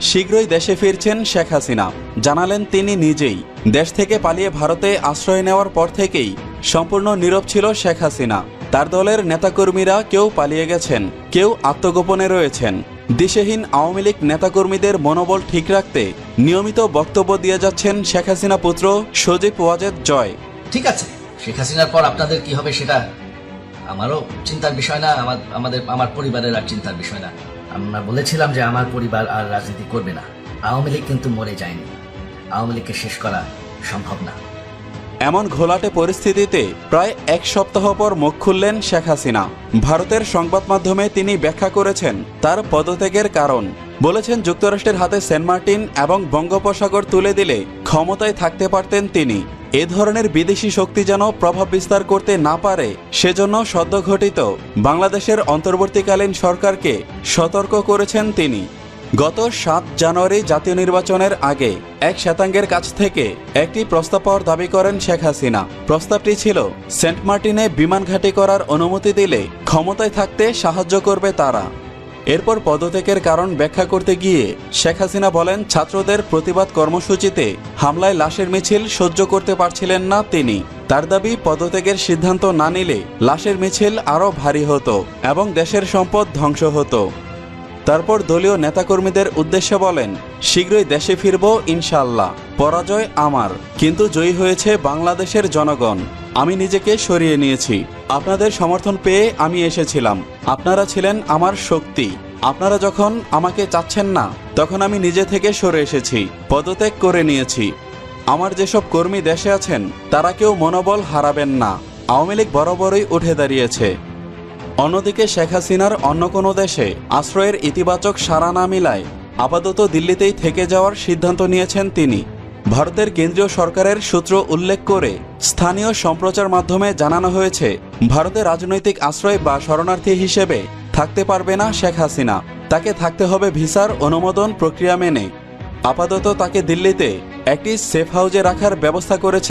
শীঘ্রই দেশে ফিরছেন শেখ হাসিনা। জানালেন তিনি নিজেই। দেশ থেকে পালিয়ে ভারতে আশ্রয় নেওয়ার পর থেকেই সম্পূর্ণ নীরব ছিল শেখ হাসিনা। তার দলের নেতাকর্মীরা কেউ পালিয়ে গেছেন, কেউ আত্মগোপনে রয়েছেন। দিশেহীন আওয়ামী লীগ নেতাকর্মীদের মনোবল ঠিক রাখতে নিয়মিত বক্তব্য দিয়ে যাচ্ছেন শেখ হাসিনা পুত্র সজীব ওয়াজেদ জয়। ঠিক আছে, শেখ হাসিনার পর আপনাদের কি হবে সেটা আমারও চিন্তার বিষয় না, আমার, আমাদের, আমার পরিবারের আর চিন্তার বিষয় না। আমরা বলেছিলাম যে আমার পরিবার আর রাজনীতি করবে না। আওয়ামী লীগ কিন্তু মরে যায়নি। আওয়ামী লীগকে শেষ করা সম্ভব না। এমন ঘোলাটে পরিস্থিতিতে প্রায় এক সপ্তাহ পর মুখ খুললেন শেখ হাসিনা। ভারতের সংবাদ মাধ্যমে তিনি ব্যাখ্যা করেছেন, তার পদত্যাগের কারণ। বলেছেন যুক্তরাষ্ট্রের হাতে সেন্ট মার্টিন এবং বঙ্গোপসাগর তুলে দিলে ক্ষমতায় থাকতে পারতেন তিনি। এ ধরনের বিদেশি শক্তি যেন প্রভাব বিস্তার করতে না পারে, সেজন্য সদ্য ঘটিত বাংলাদেশের অন্তর্বর্তীকালীন সরকারকে সতর্ক করেছেন তিনি। গত সাত জানুয়ারি জাতীয় নির্বাচনের আগে এক শ্বেতাঙ্গের কাছ থেকে একটি প্রস্তাব পাওয়ার দাবি করেন শেখ হাসিনা। প্রস্তাবটি ছিল, সেন্ট মার্টিনে বিমান ঘাঁটি করার অনুমতি দিলে ক্ষমতায় থাকতে সাহায্য করবে তারা। এরপর পদত্যাগের কারণ ব্যাখ্যা করতে গিয়ে শেখ হাসিনা বলেন, ছাত্রদের প্রতিবাদ কর্মসূচিতে হামলায় লাশের মিছিল সহ্য করতে পারছিলেন না তিনি। তার দাবি, পদত্যাগের সিদ্ধান্ত না নিলে লাশের মিছিল আরও ভারী হতো এবং দেশের সম্পদ ধ্বংস হতো। তারপর দলীয় নেতাকর্মীদের উদ্দেশ্যে বলেন, শীঘ্রই দেশে ফিরব ইনশাল্লাহ পরাজয় আমার, কিন্তু জয়ী হয়েছে বাংলাদেশের জনগণ। আমি নিজেকে সরিয়ে নিয়েছি। আপনাদের সমর্থন পেয়ে আমি এসেছিলাম। আপনারা ছিলেন আমার শক্তি। আপনারা যখন আমাকে চাচ্ছেন না, তখন আমি নিজে থেকে সরে এসেছি, পদত্যাগ করে নিয়েছি। আমার যেসব কর্মী দেশে আছেন, তারা কেউ মনোবল হারাবেন না। আওয়ামী লীগ বরাবরই উঠে দাঁড়িয়েছে। অন্যদিকে শেখ হাসিনার অন্য কোনো দেশে আশ্রয়ের ইতিবাচক সাড়া না মিলায় আপাতত দিল্লিতেই থেকে যাওয়ার সিদ্ধান্ত নিয়েছেন তিনি। ভারতের কেন্দ্রীয় সরকারের সূত্র উল্লেখ করে স্থানীয় সম্প্রচার মাধ্যমে জানানো হয়েছে, ভারতে রাজনৈতিক আশ্রয় বা শরণার্থী হিসেবে থাকতে পারবে না শেখ হাসিনা। তাকে থাকতে হবে ভিসার অনুমোদন প্রক্রিয়া মেনে। আপাতত তাকে দিল্লিতে একটি সেফ হাউজে রাখার ব্যবস্থা করেছে